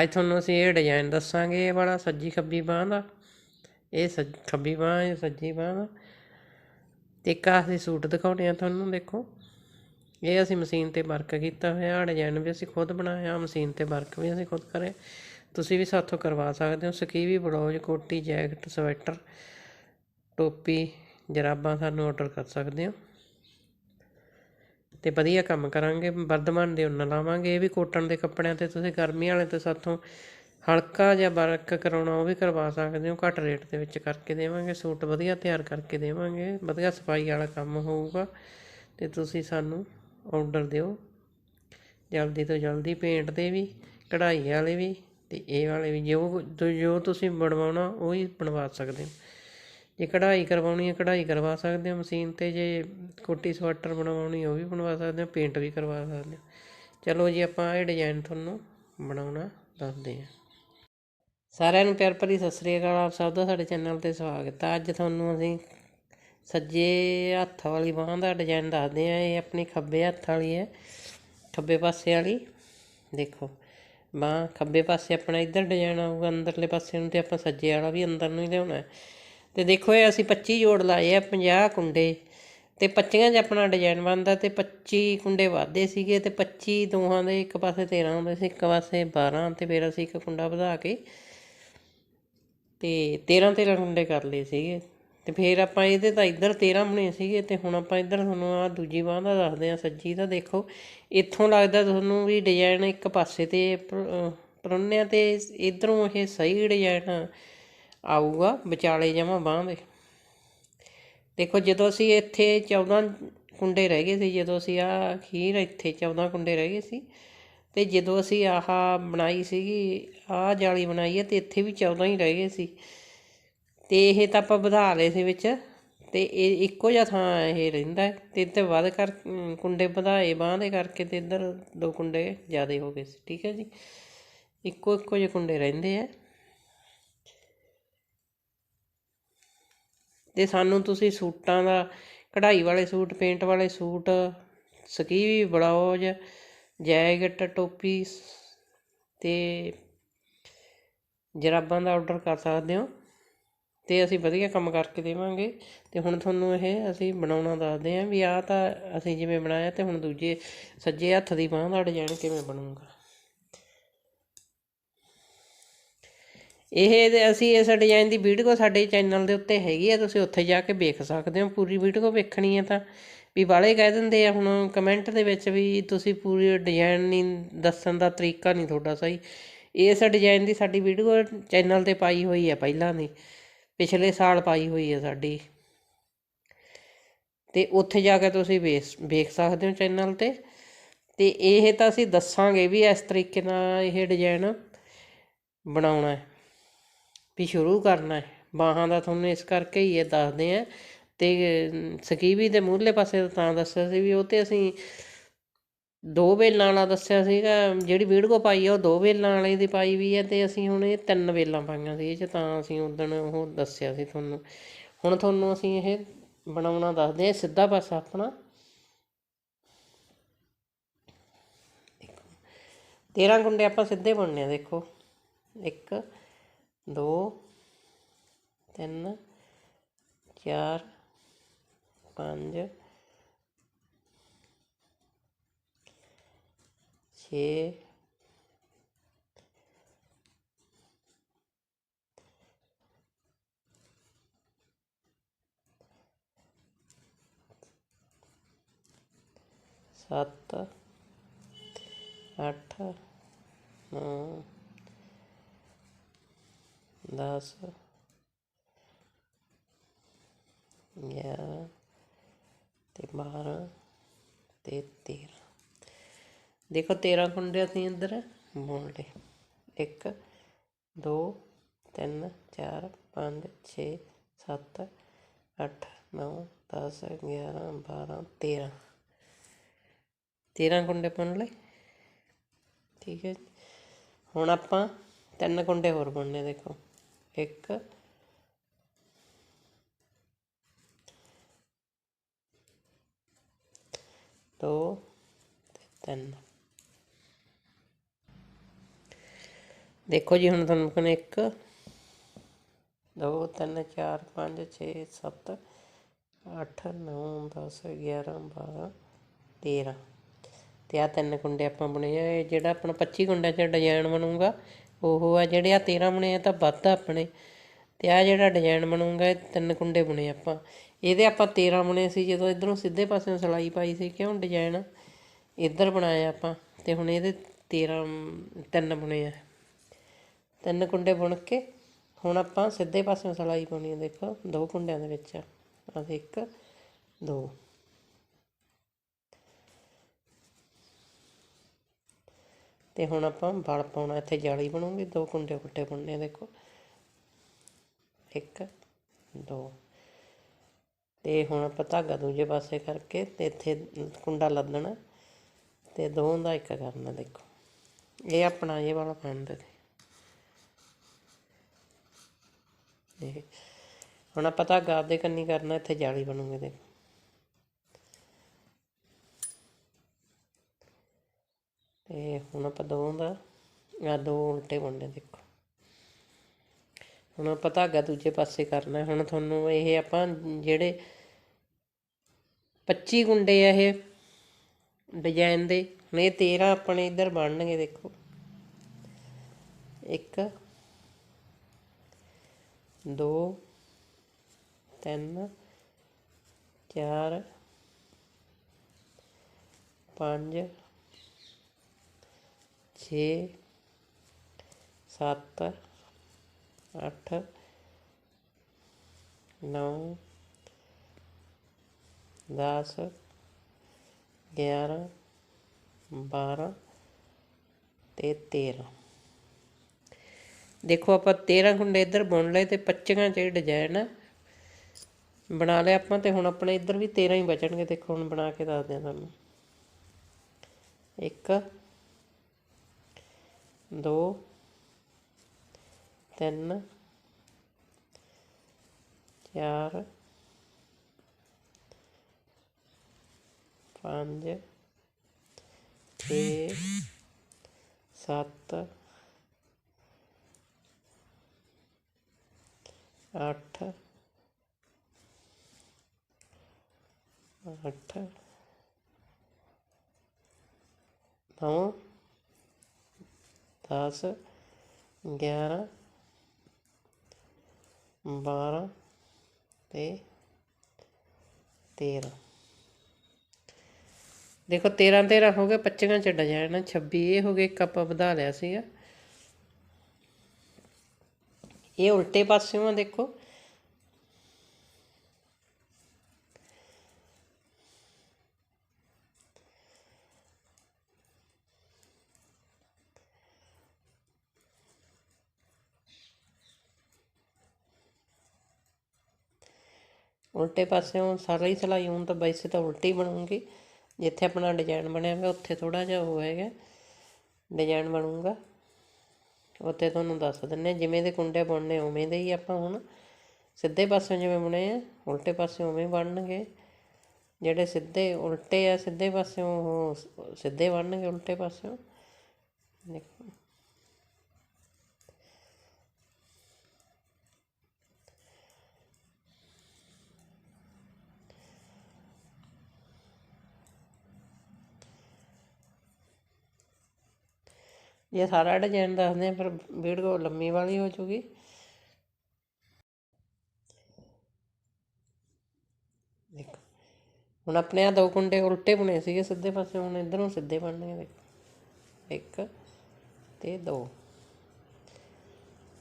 ਅੱਜ ਤੁਹਾਨੂੰ ਅਸੀਂ ਇਹ ਡਿਜ਼ਾਈਨ ਦੱਸਾਂਗੇ, ਇਹ ਵਾਲਾ ਸੱਜੀ ਖੱਬੀ ਬਾਂਹ ਦਾ। ਇਹ ਸੱਜ, ਖੱਬੀ ਬਾਂਹ, ਇਹ ਸੱਜੀ ਬਾਂਹ ਦਾ। ਤੇ ਇੱਕ ਆਹ ਅਸੀਂ ਸੂਟ ਦਿਖਾਉਣੇ ਆ ਤੁਹਾਨੂੰ, ਦੇਖੋ। ਇਹ ਅਸੀਂ ਮਸ਼ੀਨ ਤੇ ਵਰਕ ਕੀਤਾ ਹੋਇਆ ਡਿਜ਼ਾਈਨ ਵੀ ਅਸੀਂ ਖੁਦ ਬਣਾਇਆ ਮਸ਼ੀਨ ਤੇ ਵਰਕ ਵੀ ਅਸੀਂ ਖੁਦ ਕਰੇ ਤੁਸੀਂ ਵੀ ਸਾਥੋਂ ਕਰਵਾ ਸਕਦੇ ਹੋ, ਸਕੀਵੀ ਬਲੌਜ, ਕੋਟੀ, ਜੈਕਟ, ਸਵੈਟਰ, ਟੋਪੀ, ਜਰਾਬਾਂ ਸਾਨੂੰ ਆਰਡਰ ਕਰ ਸਕਦੇ ਹੋ। ਤੇ ਵਧੀਆ ਕੰਮ ਕਰਾਂਗੇ, ਵਰਧਮਾਨ ਦੇ ਉੱਨ ਲਾਵਾਂਗੇ। ਇਹ ਵੀ ਕੋਟਨ ਦੇ ਕੱਪੜਿਆਂ ਤੇ ਤੁਸੀਂ ਗਰਮੀ ਵਾਲੇ ਤੇ ਸਾਥੋਂ ਹਲਕਾ ਜਿਹਾ ਵਰਕ ਕਰਾਉਣਾ, ਉਹ ਵੀ ਕਰਵਾ ਸਕਦੇ ਹੋ। ਘੱਟ ਰੇਟ ਦੇ ਵਿੱਚ ਕਰਕੇ ਦੇਵਾਂਗੇ। ਸੂਟ ਵਧੀਆ ਤਿਆਰ ਕਰਕੇ ਦੇਵਾਂਗੇ। ਵਧੀਆ ਸਫ਼ਾਈ ਵਾਲਾ ਕੰਮ ਹੋਊਗਾ ਤੇ ਤੁਸੀਂ ਸਾਨੂੰ ਆਰਡਰ ਦਿਓ। ਜਲਦੀ ਤੋਂ ਜਲਦੀ ਪੇਂਟ ਦੇ ਵੀ, ਕਢਾਈ ਵਾਲੇ ਵੀ ਤੇ ਇਹ ਵਾਲੇ ਵੀ, ਜੋ ਜੋ ਤੁਸੀਂ ਬਣਵਾਉਣਾ, ਉਹ ਹੀ ਬਣਵਾ ਸਕਦੇ ਹੋ। ਜੇ ਕਢਾਈ ਕਰਵਾਉਣੀ ਹੈ, ਕਢਾਈ ਕਰਵਾ ਸਕਦੇ ਹੋ ਮਸ਼ੀਨ ਤੇ, ਜੇ ਕੋਟੀ, ਸਵੈਟਰ ਬਣਵਾਉਣੀ ਉਹ ਵੀ ਬਣਵਾ ਸਕਦੇ ਹੋ, ਪੇਂਟ ਵੀ ਕਰਵਾ ਸਕਦੇ ਹੋ। ਚਲੋ ਜੀ, ਆਪਾਂ ਇਹ ਡਿਜ਼ਾਈਨ ਤੁਹਾਨੂੰ ਬਣਾਉਣਾ ਦੱਸਦੇ ਹਾਂ। ਸਾਰਿਆਂ ਨੂੰ ਪਿਆਰ ਭਰੀ ਸਤਿ ਸ੍ਰੀ ਅਕਾਲ, ਆਪ ਸਭ ਦਾ ਸਾਡੇ ਚੈਨਲ ਤੇ ਸਵਾਗਤ ਹੈ। ਅੱਜ ਤੁਹਾਨੂੰ ਅਸੀਂ ਸੱਜੇ ਹੱਥ ਵਾਲੀ ਬਾਂਹ ਦਾ ਡਿਜ਼ਾਈਨ ਦੱਸਦੇ ਹਾਂ। ਇਹ ਆਪਣੀ ਖੱਬੇ ਹੱਥ ਵਾਲੀ ਹੈ, ਖੱਬੇ ਪਾਸੇ ਵਾਲੀ। ਦੇਖੋ, ਬਾਂਹ ਖੱਬੇ ਪਾਸੇ ਆਪਣਾ ਇੱਧਰ ਡਿਜ਼ਾਈਨ ਆਊਗਾ, ਅੰਦਰਲੇ ਪਾਸੇ ਨੂੰ ਤੇ ਆਪਾਂ ਸੱਜੇ ਵਾਲਾ ਵੀ ਅੰਦਰ ਨੂੰ ਹੀ ਲਿਆਉਣਾ ਹੈ। ਤੇ ਦੇਖੋ ਇਹ ਅਸੀਂ 25 ਜੋੜ ਲਾਏ ਆ 50 ਕੁੰਡੇ। ਤੇ 25 'ਚ ਆਪਣਾ ਡਿਜ਼ਾਈਨ ਬਣਦਾ ਤੇ 25 ਕੁੰਡੇ ਵਾਧੇ ਸੀਗੇ ਤੇ 25 ਦੋਹਾਂ ਦੇ ਇੱਕ ਪਾਸੇ 13 ਹੁੰਦੇ ਸੀ, ਇੱਕ ਪਾਸੇ 12 ਤੇ ਫਿਰ ਅਸੀਂ ਇੱਕ ਕੁੰਡਾ ਵਧਾ ਕੇ ਤੇ 13 13 ਕੁੰਡੇ ਕਰ ਲਏ ਸੀਗੇ। ਤੇ ਫਿਰ ਆਪਾਂ ਇਹਦੇ ਤਾਂ ਇੱਧਰ 13 ਬਣੇ ਸੀਗੇ ਤੇ ਹੁਣ ਆਪਾਂ ਇੱਧਰ ਤੁਹਾਨੂੰ ਆ ਦੂਜੀ ਬਾਂਹ ਦਾ ਦੱਸਦੇ ਆ ਸੱਜੀ ਦਾ ਦੇਖੋ। ਇੱਥੋਂ ਲੱਗਦਾ ਤੁਹਾਨੂੰ ਵੀ ਡਿਜ਼ਾਈਨ ਇੱਕ ਪਾਸੇ ਤੇ ਪਰੋਨਿਆਂ ਤੇ ਇਧਰੋਂ ਇਹ ਸਹੀ ਡਿਜ਼ਾਈਨ ਆਊਗਾ, ਵਿਚਾਲੇ ਜਮਾ ਬਾਂਹ ਦੇ ਦੇਖੋ, ਜਦੋਂ ਅਸੀਂ ਇੱਥੇ 14 ਕੁੰਡੇ ਰਹਿ ਗਏ ਸੀ, ਜਦੋਂ ਅਸੀਂ ਆ ਖੀਰ ਇੱਥੇ 14 ਕੁੰਡੇ ਰਹਿ ਗਏ ਸੀ, ਤੇ ਜਦੋਂ ਅਸੀਂ ਆਹ ਬਣਾਈ ਸੀਗੀ, ਆਹ ਜਾਲੀ ਬਣਾਈ ਹੈ, ਤੇ ਇੱਥੇ ਵੀ 14 ਹੀ ਰਹਿ ਗਏ ਸੀ। ਤੇ ਇਹ ਤਾਂ ਆਪਾਂ ਵਧਾ ਲਏ ਸੀ ਵਿੱਚ, ਤੇ ਇਹ ਇੱਕੋ ਜਿਹਾ ਥਾਂ ਇਹ ਰਹਿੰਦਾ ਤੇ ਇੱਥੇ ਵੱਧ ਕਰ ਕੁੰਡੇ ਵਧਾਏ ਬਾਂਹ ਦੇ ਕਰਕੇ ਤੇ ਇੱਧਰ ਦੋ ਕੁੰਡੇ ਜ਼ਿਆਦਾ ਹੋ ਗਏ ਸੀ, ਠੀਕ ਹੈ ਜੀ? ਇੱਕੋ ਇੱਕੋ ਜਿਹੇ ਕੁੰਡੇ ਰਹਿੰਦੇ ਆ ਅਤੇ ਸਾਨੂੰ ਤੁਸੀਂ ਸੂਟਾਂ ਦਾ, ਕਢਾਈ ਵਾਲੇ ਸੂਟ, ਪੇਂਟ ਵਾਲੇ ਸੂਟ ਸਕੀਵੀ ਬਲਾਊਜ ਜੈਕਟ, ਟੋਪੀ ਅਤੇ ਜਰਾਬਾਂ ਦਾ ਔਡਰ ਕਰ ਸਕਦੇ ਹੋ। ਅਤੇ ਅਸੀਂ ਵਧੀਆ ਕੰਮ ਕਰਕੇ ਦੇਵਾਂਗੇ। ਅਤੇ ਹੁਣ ਤੁਹਾਨੂੰ ਇਹ ਅਸੀਂ ਬਣਾਉਣਾ ਦੱਸਦੇ ਹਾਂ ਵੀ ਆਹ ਤਾਂ ਅਸੀਂ ਜਿਵੇਂ ਬਣਾਇਆ ਅਤੇ ਹੁਣ ਦੂਜੇ ਸੱਜੇ ਹੱਥ ਦੀ ਬਾਂਹ ਦਾ ਡਿਜ਼ਾਇਨ ਕਿਵੇਂ ਬਣੂਗਾ। ਇਹ ਅਸੀਂ ਇਸ ਡਿਜ਼ਾਈਨ ਦੀ ਵੀਡੀਓ ਸਾਡੇ ਚੈਨਲ ਦੇ ਉੱਤੇ ਹੈਗੀ ਆ, ਤੁਸੀਂ ਉੱਥੇ ਜਾ ਕੇ ਵੇਖ ਸਕਦੇ ਹੋ, ਪੂਰੀ ਵੀਡੀਓ ਵੇਖਣੀ ਹੈ ਤਾਂ। ਵੀ ਬਾਲੇ ਕਹਿ ਦਿੰਦੇ ਆ ਹੁਣ ਕਮੈਂਟ ਦੇ ਵਿੱਚ ਵੀ ਤੁਸੀਂ ਪੂਰੀ ਡਿਜ਼ਾਈਨ ਨਹੀਂ, ਦੱਸਣ ਦਾ ਤਰੀਕਾ ਨਹੀਂ ਤੁਹਾਡਾ ਸਹੀ। ਇਸ ਡਿਜ਼ਾਈਨ ਦੀ ਸਾਡੀ ਵੀਡੀਓ ਚੈਨਲ ਤੇ ਪਾਈ ਹੋਈ ਹੈ ਪਹਿਲਾਂ ਦੀ, ਪਿਛਲੇ ਸਾਲ ਪਾਈ ਹੋਈ ਹੈ ਸਾਡੀ। ਤੇ ਉੱਥੇ ਜਾ ਕੇ ਤੁਸੀਂ ਵੇਖ ਸਕਦੇ ਹੋ ਚੈਨਲ ਤੇ। ਤੇ ਇਹ ਤਾਂ ਅਸੀਂ ਦੱਸਾਂਗੇ ਵੀ ਇਸ ਤਰੀਕੇ ਨਾਲ ਇਹ ਡਿਜ਼ਾਈਨ ਬਣਾਉਣਾ ਹੈ। ਵੀ ਸ਼ੁਰੂ ਕਰਨਾ ਹੈ। ਬਾਹਾਂ ਦਾ ਤੁਹਾਨੂੰ ਇਸ ਕਰਕੇ ਹੀ ਇਹ ਦੱਸਦੇ ਆ ਤੇ ਸਕੀਵੀ ਦੇ ਮੂਹਰਲੇ ਪਾਸੇ ਤਾਂ ਦੱਸਿਆ ਸੀ ਵੀ ਉਹ ਤੇ ਅਸੀਂ ਦੋ ਵੇਲਾਂ ਵਾਲਾ ਦੱਸਿਆ ਸੀਗਾ, ਜਿਹੜੀ ਵੀਡੀਓ ਪਾਈ ਆ ਉਹ ਦੋ ਵੇਲਾਂ ਵਾਲੇ ਦੀ ਪਾਈ ਵੀ ਹੈ ਤੇ ਅਸੀਂ ਹੁਣ ਇਹ ਤਿੰਨ ਵੇਲਾਂ ਪਾਈਆਂ ਸੀ, ਇਹ ਚ ਤਾਂ ਅਸੀਂ ਉਦੋਂ ਉਹ ਦੱਸਿਆ ਸੀ ਤੁਹਾਨੂੰ। ਹੁਣ ਤੁਹਾਨੂੰ ਅਸੀਂ ਇਹ ਬਣਾਉਣਾ ਦੱਸਦੇ ਆ ਸਿੱਧਾ ਪਾਸਾ ਆਪਣਾ। 13 ਗੁੰਡੇ ਆਪਾਂ ਸਿੱਧੇ ਬਣਨੇ ਆ, ਦੇਖੋ। 1 2 3 4 5 6 ਸੱਤ ਅੱਠ ਨੌ ਦਸ ਗਿਆਰਾਂ ਅਤੇ ਬਾਰਾਂ ਅਤੇ ਤੇਰਾਂ ਦੇਖੋ 13 ਕੁੰਡੇ ਅਸੀਂ ਇੱਧਰ ਬੁਣ ਲਏ 1 2 3 4 5 6 7 8 9 10 11 12 13 13 ਕੁੰਡੇ ਬਣ ਲਏ। ਠੀਕ ਹੈ ਹੁਣ ਆਪਾਂ ਤਿੰਨ ਕੁੰਡੇ ਹੋਰ ਬੁਣਨੇ ਦੇਖੋ। 1 ਦੋ ਤਿੰਨ। ਦੇਖੋ ਜੀ, ਹੁਣ ਤੁਹਾਨੂੰ ਕੋਲ ਇੱਕ, ਦੋ, ਤਿੰਨ, ਚਾਰ, ਪੰਜ 6 7 8 9 10 11 12 13 ਤੇ ਆ ਤਿੰਨ ਕੁੰਡੇ ਆਪਾਂ ਬੁਣੇ ਆ ਇਹ ਜਿਹੜਾ ਆਪਣਾ 25 ਕੁੰਡਿਆਂ 'ਚ ਡਿਜ਼ਾਈਨ ਬਣੂਗਾ ਉਹ ਆ ਜਿਹੜੇ ਆ 13 ਬੁਣੇ ਆ ਤਾਂ ਵੱਧ ਆ ਆਪਣੇ। ਤੇ ਆ ਜਿਹੜਾ ਡਿਜ਼ਾਈਨ ਬਣੂਗਾ, ਇਹ ਤਿੰਨ ਕੁੰਡੇ ਬੁਣੇ ਆਪਾਂ। ਇਹਦੇ ਆਪਾਂ 13 ਬੁਣੇ ਸੀ, ਜਦੋਂ ਇਧਰੋਂ ਸਿੱਧੇ ਪਾਸਿਓਂ ਸਿਲਾਈ ਪਾਈ ਸੀ, ਕਿਉਂ ਡਿਜ਼ਾਈਨ ਇੱਧਰ ਬਣਾਇਆ ਆਪਾਂ, ਤੇ ਹੁਣ ਇਹਦੇ 13 ਤਿੰਨ ਬੁਣੇ ਆ। ਤਿੰਨ ਕੁੰਡੇ ਬੁਣ ਕੇ, ਹੁਣ ਆਪਾਂ ਸਿੱਧੇ ਪਾਸਿਓਂ ਸਿਲਾਈ ਪਾਉਣੀ ਆ, ਦੇਖੋ, ਦੋ ਕੁੰਡਿਆਂ ਦੇ ਵਿੱਚ ਆ। ਇੱਕ ਦੋ। ਤੇ ਹੁਣ ਆਪਾਂ ਵਲ ਪਾਉਣਾ, ਇੱਥੇ ਜਾਲੀ ਬਣੂਗੀ, ਦੋ ਕੁੰਡੇ ਕੁੱਟੇ ਬੁਣਨੇ ਦੇਖੋ ਇੱਕ, ਦੋ। ਤੇ ਹੁਣ ਆਪਾਂ ਧਾਗਾ ਦੂਜੇ ਪਾਸੇ ਕਰਕੇ ਤੇ ਇੱਥੇ ਕੁੰਡਾ ਲੱਦਣਾ ਤੇ ਦੋ ਦਾ ਇੱਕ ਕਰਨਾ ਦੇਖੋ। ਇਹ ਆਪਣਾ ਇਹ ਵਾਲਾ ਪੈਣ ਦੇ ਹੁਣ ਆਪਾਂ ਧਾਗਾ ਆਪਦੇ ਕੰਨੀ ਕਰਨਾ, ਇੱਥੇ ਜਾਲੀ ਬਣੂਗੀ ਦੇਖੋ। ਤੇ ਹੁਣ ਆਪਾਂ ਦੋ ਦਾ ਆ ਦੋ ਉਲਟੇ ਬਣਨੇ ਦੇਖੋ। ਹੁਣ ਆਪਾਂ ਧਾਗਾ ਦੂਜੇ ਪਾਸੇ ਕਰਨਾ, ਹੁਣ ਤੁਹਾਨੂੰ ਇਹ ਆਪਾਂ ਜਿਹੜੇ 25 ਗੁੰਡੇ ਆ ਇਹ ਡਿਜ਼ਾਈਨ ਦੇ, ਹੁਣ ਇਹ 13 ਆਪਣੇ ਇੱਧਰ ਬਣਨਗੇ ਦੇਖੋ। ਇੱਕ, ਦੋ, ਤਿੰਨ, ਚਾਰ, ਪੰਜ ਛੇ, ਸੱਤ, ਅੱਠ, ਨੌ, ਦਸ, ਗਿਆਰਾਂ, ਬਾਰਾਂ ਤੇ ਤੇਰਾਂ। ਦੇਖੋ ਆਪਾਂ 13 ਕੁੰਡੇ ਇੱਧਰ ਬੁਣ ਲਏ ਤੇ 25 ਚ ਡਿਜ਼ਾਈਨ ਆ। ਬਣਾ ਲਿਆ ਆਪਾਂ ਤੇ ਹੁਣ ਆਪਣੇ ਇੱਧਰ ਵੀ 13 ਹੀ ਬਚਣਗੇ। ਦੇਖੋ ਹੁਣ ਬਣਾ ਕੇ ਦੱਸਦੇ ਆ ਤੁਹਾਨੂੰ। ਇੱਕ ਦੋ ਤਿੰਨ ਚਾਰ ਪੰਜ ਛੇ ਸੱਤ ਅੱਠ ਅੱਠ ਨੌ ਦਸ, ਗਿਆਰਾਂ, ਬਾਰਾਂ ਅਤੇ ਤੇਰਾਂ। ਦੇਖੋ 13 13 ਹੋ ਗਏ 25 ਚ ਡਿਜ਼ਾਈਨ 26 ਇਹ ਹੋ ਗਏ ਇੱਕ ਆਪਾਂ ਵਧਾ ਲਿਆ ਸੀਗਾ। ਇਹ ਉਲਟੇ ਪਾਸਿਓਂ ਆ ਦੇਖੋ। ਉਲਟੇ ਪਾਸਿਓਂ ਸਾਰਾ ਹੀ ਸਿਲਾਈ, ਹੁਣ ਤਾਂ ਵੈਸੇ ਤਾਂ ਉਲਟੀ ਹੀ ਬਣੂਗੀ। ਜਿੱਥੇ ਆਪਣਾ ਡਿਜ਼ਾਈਨ ਬਣਿਆ ਹੋਇਆ, ਉੱਥੇ ਥੋੜਾ ਜਿਹਾ ਹੋਏਗਾ ਡਿਜ਼ਾਈਨ ਬਣੂਗਾ। ਉੱਥੇ ਤੁਹਾਨੂੰ ਦੱਸ ਦਿੰਨੇ ਜਿਵੇਂ ਦੇ ਕੁੰਡੇ ਬਣਨੇ ਉਵੇਂ ਦੇ ਹੀ ਆਪਾਂ ਹੁਣ। ਸਿੱਧੇ ਪਾਸਿਓਂ ਜਿਵੇਂ ਬੁਣੇ ਆ, ਉਲਟੇ ਪਾਸਿਓਂ ਉਵੇਂ ਬਣਨਗੇ। ਜਿਹੜੇ ਸਿੱਧੇ ਉਲਟੇ ਆ, ਸਿੱਧੇ ਪਾਸਿਓਂ ਉਹ ਸਿੱਧੇ ਬਣਨਗੇ ਉਲਟੇ ਪਾਸਿਓਂ। ਦੇਖੋ। ਜੇ ਸਾਰਾ ਡਿਜ਼ਾਈਨ ਦੱਸਦੇ ਆ ਫਿਰ ਵੀਡੀਓ ਲੰਮੀ ਵਾਲੀ ਹੋ ਜੂਗੀ ਦੇਖੋ, ਹੁਣ ਆਪਣੇ ਆ ਦੋ ਕੁੰਡੇ ਉਲਟੇ ਬੁਣੇ ਸੀਗੇ ਸਿੱਧੇ ਪਾਸੇ, ਹੁਣ ਇਧਰੋਂ ਸਿੱਧੇ ਬਣਨੇ ਦੇਖੋ। ਇੱਕ ਤੇ ਦੋ।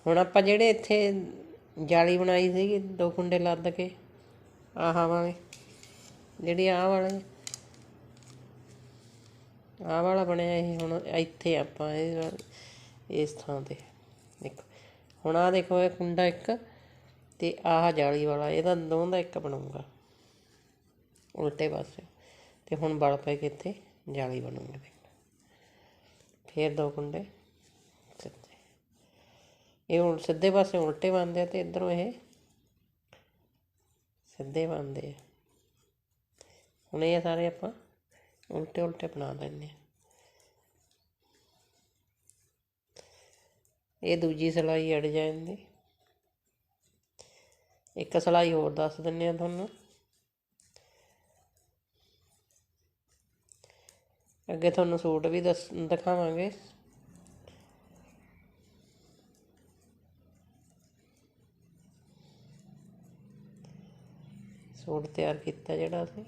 ਹੁਣ ਆਪਾਂ ਜਿਹੜੇ ਇੱਥੇ ਜਾਲੀ ਬਣਾਈ ਸੀਗੀ, ਦੋ ਕੁੰਡੇ ਲੱਦ ਕੇ, ਆਹ ਵਾਲੇ, ਜਿਹੜੀ ਆਹ ਵਾਲੇ। ਆਹ ਵਾਲਾ ਬਣਿਆ ਇਹ ਹੁਣ ਇੱਥੇ ਆਪਾਂ ਇਹ ਇਸ ਥਾਂ ਤੇ। ਦੇਖੋ, ਹੁਣ ਆਹ ਦੇਖੋ, ਇਹ ਕੁੰਡਾ ਇੱਕ ਤੇ ਆਹ ਜਾਲੀ ਵਾਲਾ, ਇਹਦਾ ਦੋਵਾਂ ਦਾ ਇੱਕ ਬਣੂਗਾ। ਉਲਟੇ ਪਾਸੇ। ਤੇ ਹੁਣ ਬਲ ਪੈ ਕੇ ਇੱਥੇ ਜਾਲੀ ਬਣੂਗੀ ਦੇਖੋ। ਫੇਰ ਦੋ ਕੁੰਡੇ ਸਿੱਧੇ। ਇਹ ਹੁਣ ਸਿੱਧੇ ਪਾਸੇ ਉਲਟੇ ਬਣਦੇ ਆ ਤੇ ਇਧਰੋਂ ਇਹ ਸਿੱਧੇ ਬਣਦੇ ਆ। ਹੁਣ ਇਹ ਸਾਰੇ ਆਪਾਂ ਉਲਟੇ ਉਲਟੇ ਬਣਾ ਲੈਂਦੇ ਹਾਂ। ਇਹ ਦੂਜੀ ਸਿਲਾਈ ਅੜ ਜਾਂਦੀ। ਇੱਕ ਸਿਲਾਈ ਹੋਰ ਦੱਸ ਦਿੰਨੇ ਆ ਤੁਹਾਨੂੰ। ਅੱਗੇ ਤੁਹਾਨੂੰ ਸੂਟ ਵੀ ਦੱਸ, ਦਿਖਾਵਾਂਗੇ। ਸੂਟ ਤਿਆਰ ਕੀਤਾ ਜਿਹੜਾ ਅਸੀਂ।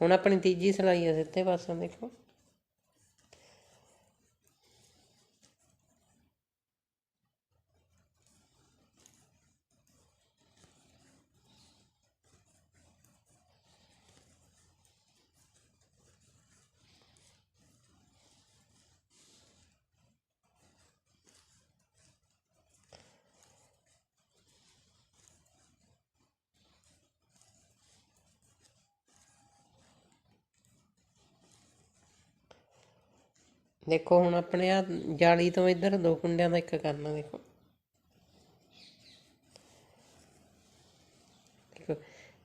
ਹੁਣ ਆਪਣੀ ਤੀਜੀ ਸਿਲਾਈ ਹੈ ਸਿੱਧੇ ਪਾਸੋਂ ਦੇਖੋ ਦੇਖੋ, ਹੁਣ ਆਪਣੇ ਆ ਜਾਲੀ ਤੋਂ ਇੱਧਰ ਦੋ ਕੁੰਡਿਆਂ ਦਾ ਇੱਕ ਕਰਨਾ, ਦੇਖੋ। ਦੇਖੋ,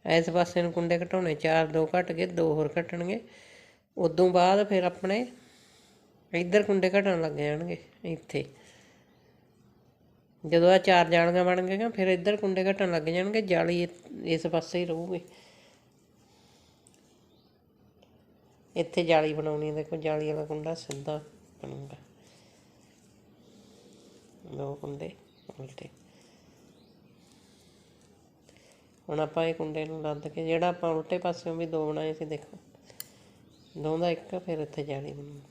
ਇਸ ਪਾਸੇ ਨੂੰ ਕੁੰਡੇ ਘਟਾਉਣੇ, ਚਾਰ ਦੋ ਘਟ ਗਏ, ਦੋ ਹੋਰ ਘਟਣਗੇ। ਉਦੋਂ ਬਾਅਦ ਫਿਰ ਆਪਣੇ ਇੱਧਰ ਕੁੰਡੇ ਘਟਣ ਲੱਗ ਜਾਣਗੇ, ਇੱਥੇ। ਜਦੋਂ ਆ ਚਾਰ ਜਾਲੀਆਂ ਬਣ ਗਈਆਂ, ਫਿਰ ਇੱਧਰ ਕੁੰਡੇ ਘਟਣ ਲੱਗ ਜਾਣਗੇ, ਜਾਲੀ ਇਸ ਪਾਸੇ ਹੀ ਰਹੂਗੀ। ਇੱਥੇ ਜਾਲੀ ਬਣਾਉਣੀ ਹੈ। ਦੇਖੋ, ਜਾਲੀ ਵਾਲਾ ਕੁੰਡਾ ਸਿੱਧਾ ਬਣੂਗਾ। ਦੋ ਕੁੰਡੇ ਉਲਟੇ। ਹੁਣ ਆਪਾਂ ਇਹ ਕੁੰਡੇ ਨੂੰ ਲੱਦ ਕੇ, ਜਿਹੜਾ ਆਪਾਂ ਉਲਟੇ ਪਾਸਿਓਂ ਵੀ ਦੋ ਬਣਾਏ ਸੀ, ਦੇਖੋ। ਦੋ ਦਾ ਇੱਕ, ਫਿਰ ਇੱਥੇ ਜਾਲੀ ਬਣੂ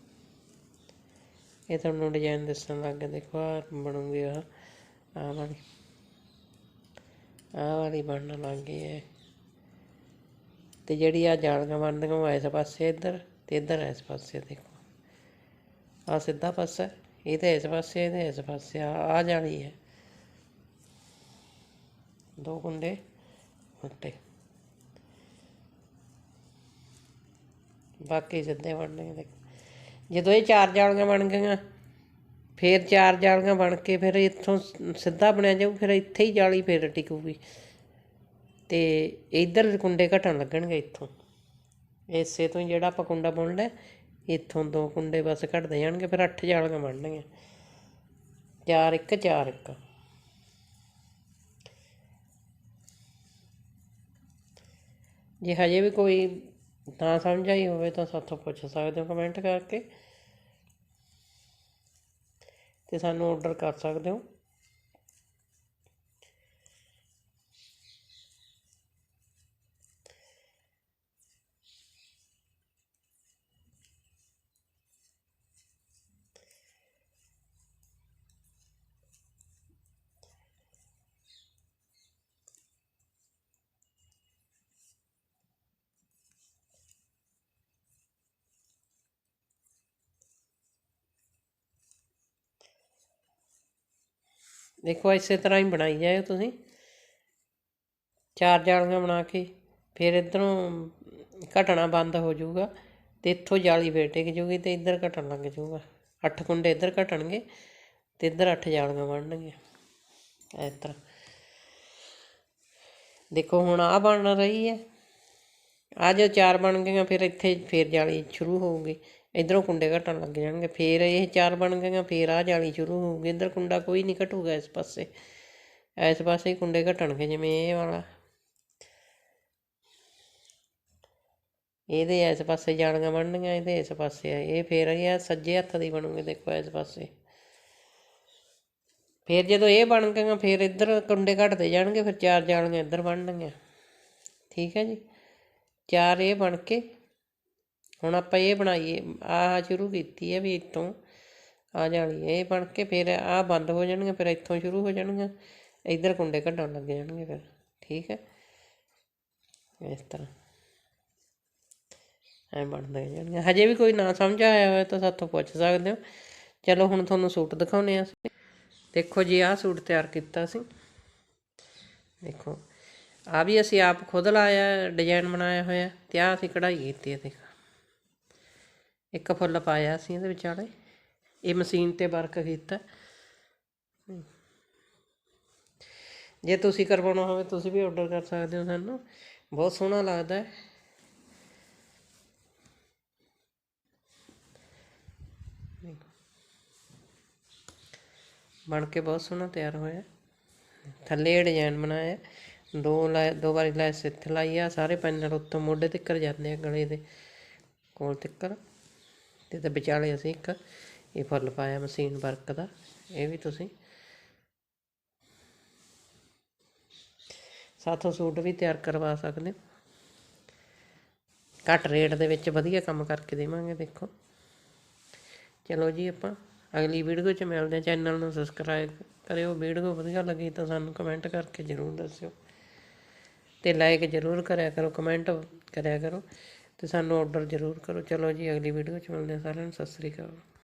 ਇਹ ਤੁਹਾਨੂੰ ਡਿਜ਼ਾਈਨ ਦੱਸਣ ਲੱਗ ਗਿਆ ਦੇਖੋ ਆ ਬਣੂਗੀ ਆ ਆਹ ਵਾਲੀ। ਆ ਵਾਲੀ ਬਣਨ ਲੱਗ ਗਈ ਹੈ। ਤੇ ਜਿਹੜੀ ਆ ਜਾਲੀਆਂ ਬਣਦੀਆਂ ਉਹ ਇਸ ਪਾਸੇ ਇੱਧਰ ਤੇ ਇੱਧਰ ਇਸ ਪਾਸੇ ਦੇਖੋ। ਆ ਸਿੱਧਾ ਪਾਸਾ, ਇਹ ਤਾਂ ਇਸ ਪਾਸੇ, ਇਹ ਇਹਦੇ ਇਸ ਪਾਸੇ ਆ ਆ ਜਾਣੀ ਹੈ। ਦੋ ਕੁੰਡੇ ਉਲਟੇ ਬਾਕੀ ਸਿੱਧੇ ਬਣਨੇ ਦੇਖੋ। ਜਦੋਂ ਇਹ ਚਾਰ ਜਾਲੀਆਂ ਬਣ ਗਈਆਂ, ਫਿਰ ਚਾਰ ਜਾਲੀਆਂ ਬਣ ਕੇ ਫਿਰ ਇੱਥੋਂ ਸਿੱਧਾ ਬਣਿਆ ਜਾਊ, ਫਿਰ ਇੱਥੇ ਹੀ ਜਾਲੀ ਫਿਰ ਟਿਕੂਗੀ। ਤੇ ਇੱਧਰ ਕੁੰਡੇ ਘਟਣ ਲੱਗਣਗੇ ਇੱਥੋਂ। ਇਸੇ ਤੋਂ ਹੀ ਜਿਹੜਾ ਆਪਾਂ ਕੁੰਡਾ ਬੁਣਨਾ ਹੈ, ਇੱਥੋਂ ਦੋ ਕੁੰਡੇ ਬਸ ਘਟਦੇ ਜਾਣਗੇ ਫਿਰ ਅੱਠ ਜਾਲੀਆਂ ਬਣਨਗੀਆਂ ਚਾਰ ਇੱਕ ਚਾਰ ਇੱਕ। ਜੇ ਹਜੇ ਵੀ ਕੋਈ ਨਾ ਸਮਝ ਆਈ ਹੋਵੇ ਤਾਂ ਸਾਥੋਂ ਪੁੱਛ ਸਕਦੇ ਹੋ ਕਮੈਂਟ ਕਰਕੇ ਤੇ ਸਾਨੂੰ ਆਰਡਰ ਕਰ ਸਕਦੇ ਹੋ। ਦੇਖੋ ਇਸੇ ਤਰ੍ਹਾਂ ਹੀ ਬਣਾਈ ਜਾਇਓ ਤੁਸੀਂ। ਚਾਰ ਜਾਲੀਆਂ ਬਣਾ ਕੇ ਫਿਰ ਇਧਰੋਂ ਘਟਣਾ ਬੰਦ ਹੋ ਜਾਊਗਾ ਤੇ ਇੱਥੋਂ ਜਾਲੀ ਫੇਰ ਟਿਕ ਜੂਗੀ ਤੇ ਇੱਧਰ ਘਟਣ ਲੱਗ ਜਾਊਗਾ। ਅੱਠ ਕੁੰਡੇ ਇੱਧਰ ਘਟਣਗੇ ਤੇ ਇੱਧਰ ਅੱਠ ਜਾਲੀਆਂ ਬਣਨਗੀਆਂ। ਇਸ ਤਰ੍ਹਾਂ। ਦੇਖੋ ਹੁਣ ਆ ਬਣ ਰਹੀ ਹੈ। ਆ ਜੋ ਚਾਰ ਬਣ ਗਈਆਂ, ਫਿਰ ਇੱਥੇ ਫੇਰ ਜਾਲੀ ਸ਼ੁਰੂ ਹੋਊਗੀ। ਇਧਰੋਂ ਕੁੰਡੇ ਘਟਣ ਲੱਗ ਜਾਣਗੇ, ਫੇਰ ਇਹ ਚਾਰ ਬਣ ਗਈਆਂ, ਫੇਰ ਆ ਜਾਲੀ ਸ਼ੁਰੂ ਹੋਊਗੀ। ਇੱਧਰ ਕੁੰਡਾ ਕੋਈ ਨਹੀਂ ਘਟੂਗਾ ਇਸ ਪਾਸੇ। ਇਸ ਪਾਸੇ ਕੁੰਡੇ ਘਟਣਗੇ ਜਿਵੇਂ ਇਹ ਵਾਲਾ। ਇਹਦੇ ਇਸ ਪਾਸੇ ਜਾਲੀਆਂ ਬਣਨਗੀਆਂ ਇਹਦੇ ਇਸ ਪਾਸੇ ਆ। ਇਹ ਫੇਰ ਇਹ ਸੱਜੇ ਹੱਥ ਦੀ ਬਣੂਗੇ, ਦੇਖੋ ਇਸ ਪਾਸੇ। ਫੇਰ ਜਦੋਂ ਇਹ ਬਣ ਗਈਆਂ, ਫੇਰ ਇੱਧਰ ਕੁੰਡੇ ਘਟਦੇ ਜਾਣਗੇ, ਫਿਰ ਚਾਰ ਜਾਲੀਆਂ ਇੱਧਰ ਬਣਨਗੀਆਂ ਠੀਕ ਹੈ ਜੀ? ਚਾਰ ਇਹ ਬਣ ਕੇ ਹੁਣ ਆਪਾਂ ਇਹ ਬਣਾਈਏ, ਆਹ ਸ਼ੁਰੂ ਕੀਤੀ ਹੈ ਵੀ ਇੱਥੋਂ ਆ ਜਾਣੀ ਇਹ ਬਣ ਕੇ ਫਿਰ ਆਹ ਬੰਦ ਹੋ ਜਾਣਗੇ ਫਿਰ ਇੱਥੋਂ ਸ਼ੁਰੂ ਹੋ ਜਾਣਗੀਆਂ, ਇੱਧਰ ਕੁੰਡੇ ਕੱਢਣ ਲੱਗ ਜਾਣਗੇ ਫਿਰ, ਠੀਕ ਹੈ? ਇਸ ਤਰ੍ਹਾਂ। ਐ ਬਣਦੇ ਜਾਣਗੇ ਹਜੇ ਵੀ ਕੋਈ ਨਾ ਸਮਝ ਆਇਆ ਹੋਇਆ ਤਾਂ ਸਾਥੋਂ ਪੁੱਛ ਸਕਦੇ ਹੋ। ਚਲੋ ਹੁਣ ਤੁਹਾਨੂੰ ਸੂਟ ਦਿਖਾਉਨੇ ਆ ਅਸੀਂ। ਦੇਖੋ ਜੀ, ਆਹ ਸੂਟ ਤਿਆਰ ਕੀਤਾ ਸੀ। ਦੇਖੋ ਆ ਵੀ ਅਸੀਂ ਆਪ ਖੁਦ ਲਾਇਆ ਡਿਜ਼ਾਈਨ ਬਣਾਇਆ ਹੋਇਆ, ਤੇ ਆਹ ਅਸੀਂ ਕਢਾਈ ਕੀਤੀ ਹੈ, ਦੇਖੋ। ਇੱਕ ਫੁੱਲ ਪਾਇਆ ਅਸੀਂ ਇਹਦੇ ਵਿਚਾਲੇ ਇਹ ਮਸ਼ੀਨ ਤੇ ਵਰਕ ਕੀਤਾ। ਜੇ ਤੁਸੀਂ ਕਰਵਾਉਣਾ ਹੋਵੇ, ਤੁਸੀਂ ਵੀ ਆਰਡਰ ਕਰ ਸਕਦੇ ਹੋ ਸਾਨੂੰ। ਬਹੁਤ ਸੋਹਣਾ ਲੱਗਦਾ ਹੈ। ਬਣ ਕੇ ਬਹੁਤ ਸੋਹਣਾ ਤਿਆਰ ਹੋਇਆ। ਥੱਲੇ ਡਿਜ਼ਾਈਨ ਬਣਾਇਆ। ਦੋ ਲੈ, ਦੋ ਵਾਰੀ ਲੈਸ ਇੱਥੇ ਲਾਈ ਆ। ਸਾਰੇ ਪੈਨਲ ਉੱਤੋਂ ਮੋਢੇ ਤੱਕ ਜਾਂਦੇ ਆ ਗਲੇ ਦੇ। ਕੋਲ ਤੱਕ ਤੇ ਤੇ ਵਿਚਾਲੇ ਅਸੀਂ ਇੱਕ ਇਹ ਫੁੱਲ ਪਾਇਆ ਮਸ਼ੀਨ ਵਰਕ ਦਾ, ਇਹ ਵੀ ਤੁਸੀਂ। ਸਾਥੋਂ ਸੂਟ ਵੀ ਤਿਆਰ ਕਰਵਾ ਸਕਦੇ ਹੋ। ਘੱਟ ਰੇਟ ਦੇ ਵਿੱਚ ਵਧੀਆ ਕੰਮ ਕਰਕੇ ਦੇਵਾਂਗੇ, ਦੇਖੋ। ਚਲੋ ਜੀ ਆਪਾਂ ਅਗਲੀ ਵੀਡੀਓ 'ਚ ਮਿਲਦੇ ਹਾਂ। ਚੈਨਲ ਨੂੰ ਸਬਸਕ੍ਰਾਈਬ ਕਰਿਓ। ਵੀਡੀਓ ਵਧੀਆ ਲੱਗੀ ਤਾਂ ਸਾਨੂੰ ਕਮੈਂਟ ਕਰਕੇ ਜ਼ਰੂਰ ਦੱਸਿਓ। ਤੇ ਲਾਈਕ ਜ਼ਰੂਰ ਕਰਿਆ ਕਰੋ ਕਮੈਂਟ ਕਰਿਆ ਕਰੋ। ਅਤੇ ਸਾਨੂੰ ਔਡਰ ਜ਼ਰੂਰ ਕਰੋ। ਚਲੋ ਜੀ, ਅਗਲੀ ਵੀਡੀਓ 'ਚ ਮਿਲਦੇ ਹਾਂ ਸਾਰਿਆਂ ਨੂੰ। ਸਤਿ ਸ੍ਰੀ ਅਕਾਲ।